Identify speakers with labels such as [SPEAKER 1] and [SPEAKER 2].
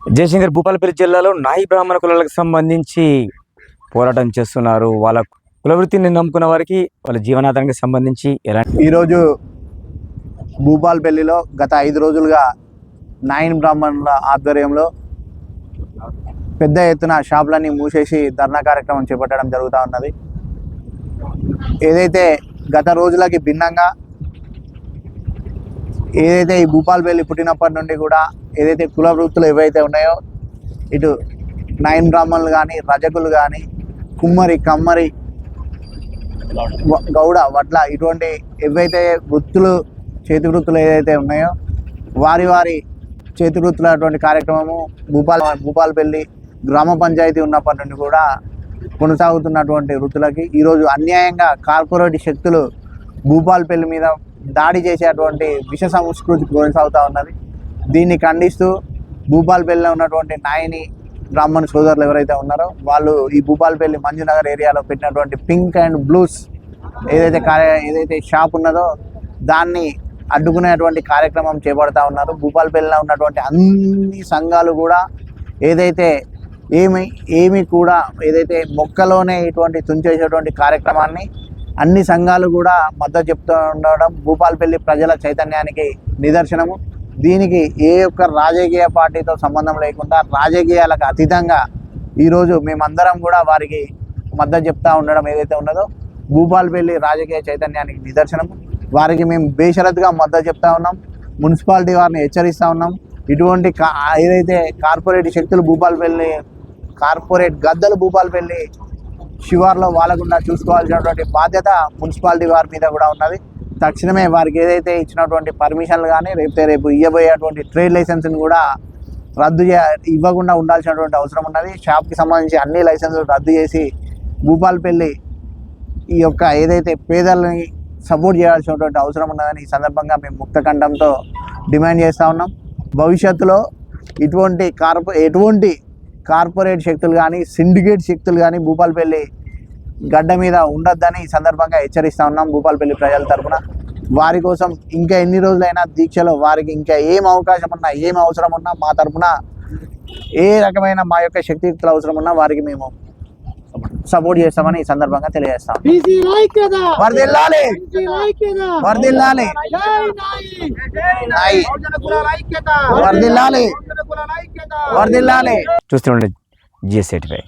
[SPEAKER 1] జయశంకర్ భూపాలపల్లి జిల్లాలో నాయి బ్రాహ్మణ కులాలకు సంబంధించి పోరాటం చేస్తున్నారు. వాళ్ళ కులవృత్తిని నమ్ముకున్న వారికి వాళ్ళ జీవనాధారానికి సంబంధించి ఎలాంటి
[SPEAKER 2] ఈరోజు భూపాలపల్లిలో గత ఐదు రోజులుగా నాయన్ బ్రాహ్మణుల ఆధ్వర్యంలో పెద్ద ఎత్తున షాపులన్నీ మూసేసి ధర్నా కార్యక్రమం చేపట్టడం జరుగుతూ ఉన్నది. ఏదైతే గత రోజులకి భిన్నంగా ఏదైతే ఈ భూపాల్పల్లి పుట్టినప్పటి నుండి కూడా ఏదైతే కుల వృత్తులు ఏవైతే ఉన్నాయో ఇటు నయన్ బ్రాహ్మణులు కానీ రజకులు కానీ కుమ్మరి కమ్మరి గౌడ వడ్ల ఇటువంటి ఏవైతే వృత్తులు చేతి వృత్తులు ఏదైతే ఉన్నాయో వారి వారి చేతి వృత్తులటువంటి కార్యక్రమము భూపాల్ భూపాలపల్లి గ్రామ పంచాయతీ ఉన్నప్పటి నుండి కూడా కొనసాగుతున్నటువంటి వృత్తులకి ఈరోజు అన్యాయంగా కార్పొరేట్ శక్తులు భూపాల్పల్లి మీద దాడి చేసేటువంటి విష సంస్కృతి కొనసాగుతూ ఉన్నది. దీన్ని ఖండిస్తూ భూపాలపల్లిలో ఉన్నటువంటి నాయని బ్రాహ్మణ్ సోదరులు ఎవరైతే ఉన్నారో వాళ్ళు ఈ భూపాలపల్లి మంజునగర్ ఏరియాలో పెట్టినటువంటి పింక్ అండ్ బ్లూస్ ఏదైతే కార్య ఏదైతే షాప్ ఉన్నదో దాన్ని అడ్డుకునేటువంటి కార్యక్రమం చేపడతా ఉన్నారు. భూపాలపల్లిలో ఉన్నటువంటి అన్ని సంఘాలు కూడా ఏదైతే ఏమి ఏమి కూడా ఏదైతే మొక్కలోనే ఇటువంటి తుంచేసేటువంటి కార్యక్రమాన్ని అన్ని సంఘాలు కూడా మద్దతు చెప్తూ ఉండడం భూపాల్పల్లి ప్రజల చైతన్యానికి నిదర్శనము. దీనికి ఏ ఒక్క రాజకీయ పార్టీతో సంబంధం లేకుండా రాజకీయాలకు అతీతంగా ఈరోజు మేమందరం కూడా వారికి మద్దతు చెప్తా ఉండడం ఏదైతే ఉన్నదో భూపాల్పల్లి రాజకీయ చైతన్యానికి నిదర్శనం వారికి మేము బేషరత్గా మద్దతు చెప్తా ఉన్నాం. మున్సిపాలిటీ వారిని హెచ్చరిస్తూ ఉన్నాం. ఇటువంటి కా ఏదైతే కార్పొరేట్ శక్తులు భూపాలపల్లి కార్పొరేట్ గద్దలు భూపాలపల్లి శివార్లో వాళ్ళకుండా చూసుకోవాల్సినటువంటి బాధ్యత మున్సిపాలిటీ వారి మీద కూడా ఉన్నది. తక్షణమే వారికి ఏదైతే ఇచ్చినటువంటి పర్మిషన్లు కానీ రేపు రేపు ఇవ్వబోయేటువంటి ట్రేడ్ లైసెన్స్ని కూడా రద్దు చే ఇవ్వకుండా ఉండాల్సినటువంటి అవసరం ఉన్నది. షాప్కి సంబంధించి అన్ని లైసెన్సులు రద్దు చేసి భూపాలపల్లి ఈ యొక్క ఏదైతే పేదలని సపోర్ట్ చేయాల్సినటువంటి అవసరం ఉన్నదని ఈ సందర్భంగా మేము ముక్తకంఠంతో డిమాండ్ చేస్తూ ఉన్నాం. భవిష్యత్తులో ఇటువంటి కార్పొ ఎటువంటి కార్పొరేట్ శక్తులు కానీ సిండికేట్ శక్తులు కానీ భూపాలపల్లి గడ్డ మీద ఉండొద్దని ఈ సందర్భంగా హెచ్చరిస్తా ఉన్నాం భూపాలపల్లి ప్రజల తరపున వారి కోసం ఇంకా ఎన్ని రోజులైనా దీక్షలో వారికి ఇంకా ఏం అవకాశం ఉన్నా ఏం అవసరం ఉన్నా మా తరపున ఏ రకమైన మా యొక్క శక్తియుక్తులు అవసరం ఉన్నా వారికి మేము సపోర్ట్ చేస్తామని ఈ సందర్భంగా తెలియజేస్తాం వర్దిల్లాలి వర్దిల్లాలి వర్దిల్లాలి వర్దిల్లాలి
[SPEAKER 1] చూస్తూ ఉండే జిఎస్ ఎయిటీ